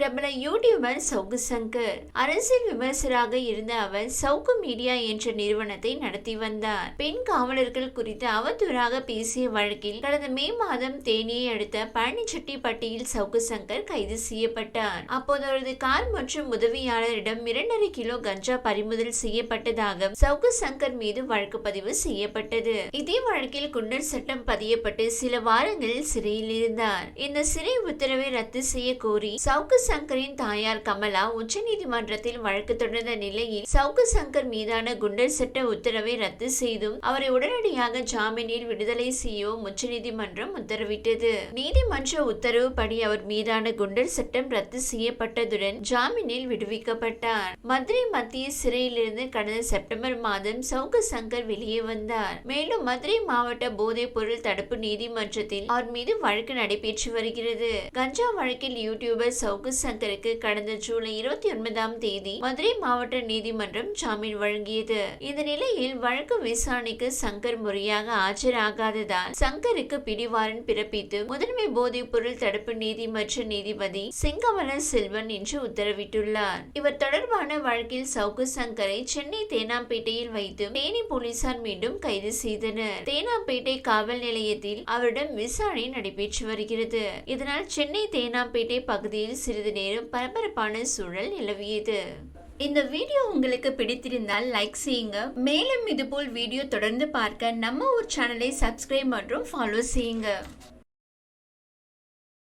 பிரபல யூடியூபர் சவுக்கு சங்கர் அரசியல் விமர்சராக இருந்த அவர் சவுக்கு மீடியா என்ற நிறுவனத்தை நடத்தி வந்தார். பெண் காவலர்கள் குறித்து அவதூறாக பேசிய வழக்கில் கடந்த மே மாதம் தேனியை அடுத்த பழனிச்செட்டிப்பட்டியில் சவுக்கு சங்கர் கைது செய்யப்பட்டார். அப்போது அவரது கார் மற்றும் உதவியாளரிடம் இரண்டரை கிலோ கஞ்சா பறிமுதல் செய்யப்பட்டதாக சவுக்கு சங்கர் மீது வழக்கு பதிவு செய்யப்பட்டது. இதே வழக்கில் குண்டர் சட்டம் பதியப்பட்டு சில வாரங்களில் சிறையில் இருந்தார். இந்த சிறை உத்தரவை ரத்து செய்ய கோரி சவுக்கு சங்கரின் தாயார் கமலா உச்சநீதிமன்றத்தில் வழக்கு தொடர்ந்த நிலையில் சவுக்கு சங்கர் மீதான குண்டர் சட்ட உத்தரவை ரத்து செய்தும் அவரை உடனடியாக ஜாமீனில் விடுதலை செய்யவும் உச்சநீதிமன்றம் உத்தரவிட்டது. நீதிமன்ற உத்தரவுப்படி அவர் மீதான குண்டர் சட்டம் ரத்து செய்யப்பட்டதுடன் ஜாமீனில் விடுவிக்கப்பட்டார். மதுரை மத்திய சிறையிலிருந்து கடந்த செப்டம்பர் மாதம் சவுக்கு சங்கர் வெளியே வந்தார். மேலும் மதுரை மாவட்ட போதைப் பொருள் தடுப்பு நீதிமன்றத்தில் அவர் மீது வழக்கு நடைபெற்று வருகிறது. கஞ்சா வழக்கில் யூடியூபர் சவுக்கு சங்கருக்கு கடந்த ஜூலை இருபத்தி ஒன்பதாம் தேதி மதுரை மாவட்ட நீதிமன்றம் ஜாமீன் வழங்கியது. இந்த நிலையில் வழக்கு விசாரணைக்கு சங்கர் முறையாக ஆஜராகாததால் சங்கருக்கு பிடிவாரன் பிறப்பித்து முதன்மை போதைப் பொருள் தடுப்பு நீதிமன்ற நீதிபதி செங்கமல செல்வன் என்று உத்தரவிட்டுள்ளார். இவர் தொடர்பான வழக்கில் சவுக்கு சங்கரை சென்னை தேனாம்பேட்டையில் வைத்து தேனி போலீசார் மீண்டும் கைது செய்தனர். தேனாம்பேட்டை காவல் நிலையத்தில் அவரிடம் விசாரணை நடைபெற்று வருகிறது. இதனால் சென்னை தேனாம்பேட்டை பகுதியில் சிறிது நேரம் பரபரப்பான சூழல் நிலவியது. இந்த வீடியோ உங்களுக்கு பிடித்திருந்தால் லைக் செய்யுங்க. மேலும் இதுபோல் வீடியோ தொடர்ந்து பார்க்க நம்ம ஒரு சேனலை சப்ஸ்கிரைப் மற்றும் ஃபாலோ செய்யுங்க.